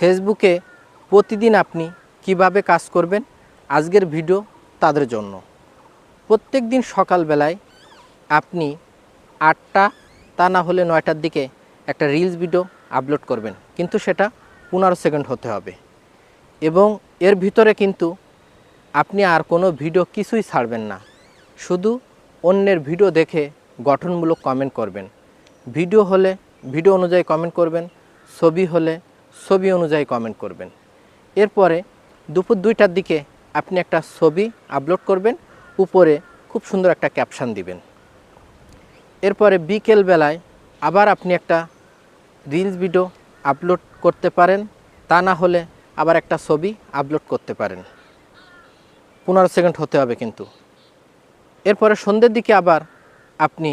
ফেসবুকে প্রতিদিন আপনি কীভাবে কাজ করবেন আজকের ভিডিও তাদের জন্য। প্রত্যেক দিন সকালবেলায় আপনি আটটা তা না হলে নয়টার দিকে একটা রিলস ভিডিও আপলোড করবেন, কিন্তু সেটা পনেরো সেকেন্ড হতে হবে। এবং এর ভিতরে কিন্তু আপনি আর কোনো ভিডিও কিছুই ছাড়বেন না। শুধু অন্যের ভিডিও দেখে গঠনমূলক কমেন্ট করবেন। ভিডিও হলে, ভিডিও অনুযায়ী কমেন্ট করবেন, ছবি হলে ছবি অনুযায়ী কমেন্ট করবেন। এরপরে দুপুর দুইটার দিকে আপনি একটা ছবি আপলোড করবেন, উপরে খুব সুন্দর একটা ক্যাপশন দিবেন। এরপরে বিকেল বেলায় আবার আপনি একটা রিলস ভিডিও আপলোড করতে পারেন, তা না হলে আবার একটা ছবি আপলোড করতে পারেন। পনেরো সেকেন্ড হতে হবে কিন্তু। এরপরে সন্ধ্যের দিকে আবার আপনি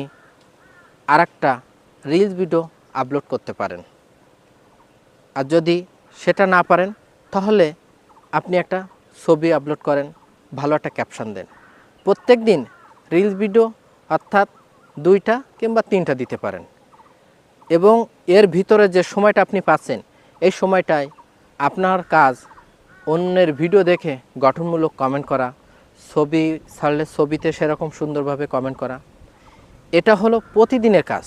আর একটা রিলস ভিডিও আপলোড করতে পারেন। আর যদি সেটা না পারেন, তাহলে আপনি একটা ছবি আপলোড করেন, ভালো একটা ক্যাপশন দেন। প্রত্যেক দিন রিলস ভিডিও অর্থাৎ দুইটা কিংবা তিনটা দিতে পারেন। এবং এর ভিতরে যে সময়টা আপনি পাচ্ছেন, এই সময়টায় আপনার কাজ অন্যের ভিডিও দেখে গঠনমূলক কমেন্ট করা, ছবি ছাড়লে ছবিতে সেরকম সুন্দরভাবে কমেন্ট করা, এটা হলো প্রতিদিনের কাজ।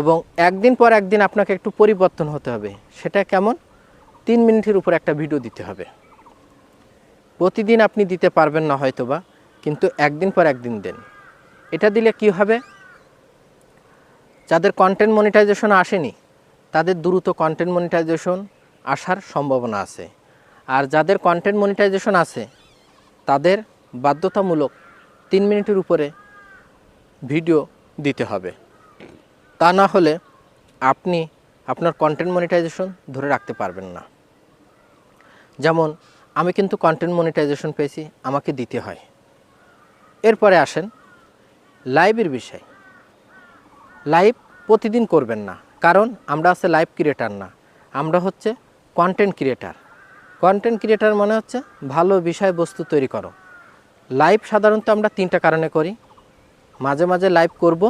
এবং একদিন পর একদিন আপনাকে একটু পরিবর্তন হতে হবে। সেটা কেমন? তিন মিনিটের উপর একটা ভিডিও দিতে হবে। প্রতিদিন আপনি দিতে পারবেন না হয়তোবা, কিন্তু একদিন পর একদিন দেন। এটা দিলে কি হবে? যাদের কন্টেন্ট মনিটাইজেশন আসেনি, তাদের দ্রুত কন্টেন্ট মনিটাইজেশন আসার সম্ভাবনা আছে। আর যাদের কন্টেন্ট মনিটাইজেশন আছে, তাদের বাধ্যতামূলক তিন মিনিটের উপরে ভিডিও দিতে হবে। তা না হলে আপনি আপনার কন্টেন্ট মনিটাইজেশন ধরে রাখতে পারবেন না। যেমন, আমি কিন্তু কন্টেন্ট মনিটাইজেশন পেয়েছি, আমাকে দিতে হয়। এরপরে আসেন লাইভের বিষয়। লাইভ প্রতিদিন করবেন না, কারণ আমরা আছে লাইভ ক্রিয়েটার না। আমরা হচ্ছে কন্টেন্ট ক্রিয়েটার কন্টেন্ট ক্রিয়েটার মানে হচ্ছে ভালো বিষয়বস্তু তৈরি করো। লাইভ সাধারণত আমরা তিনটা কারণে করি। মাঝে মাঝে লাইভ করব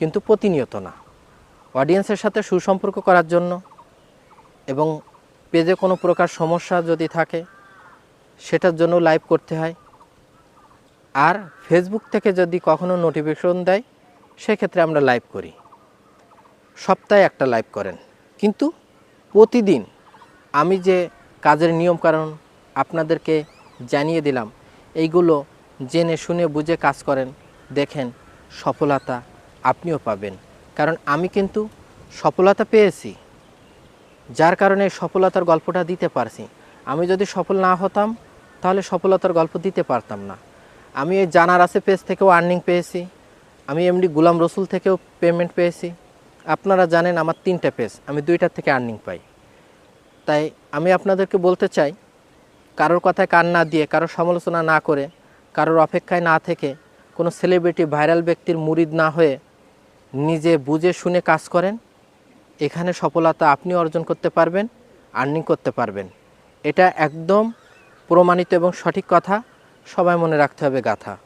কিন্তু প্রতিনিয়ত না। অডিয়েন্সের সাথে সুসম্পর্ক করার জন্য এবং পেজে কোনো প্রকার সমস্যা যদি থাকে, সেটার জন্য লাইভ করতে হয়। আর ফেসবুক থেকে যদি কখনো নোটিফিকেশন দেয়, সেক্ষেত্রে আমরা লাইভ করি। সপ্তাহে একটা লাইভ করেন। কিন্তু প্রতিদিন আমি যে কাজের নিয়মকানুন আপনাদেরকে জানিয়ে দিলাম, এইগুলো জেনে শুনে বুঝে কাজ করেন, দেখেন সফলতা আপনিও পাবেন। কারণ আমি কিন্তু সফলতা পেয়েছি। যার কারণে সফলতার গল্পটা দিতে পারছি। আমি যদি সফল না হতাম, তাহলে সফলতার গল্প দিতে পারতাম না। আমি এই জানার আছে পেজ থেকেও আর্নিং পেয়েছি। আমি এমডি গুলাম রসুল থেকেও পেমেন্ট পেয়েছি। আপনারা জানেন আমার তিনটা পেজ আমি দুইটার থেকে আর্নিং পাই। তাই আমি আপনাদেরকে বলতে চাই, কারোর কথায় কান না দিয়ে কারোর সমালোচনা না করে, কারোর অপেক্ষায় না থেকে কোনো সেলিব্রিটি ভাইরাল ব্যক্তির মুরিদ না হয়ে নিজে বুঝে শুনে কাজ করেন। এখানে সফলতা আপনি অর্জন করতে পারবেন আর্নিং করতে পারবেন। এটা একদম প্রমাণিত এবং সঠিক কথা। সবাই মনে রাখতে হবে গাথা।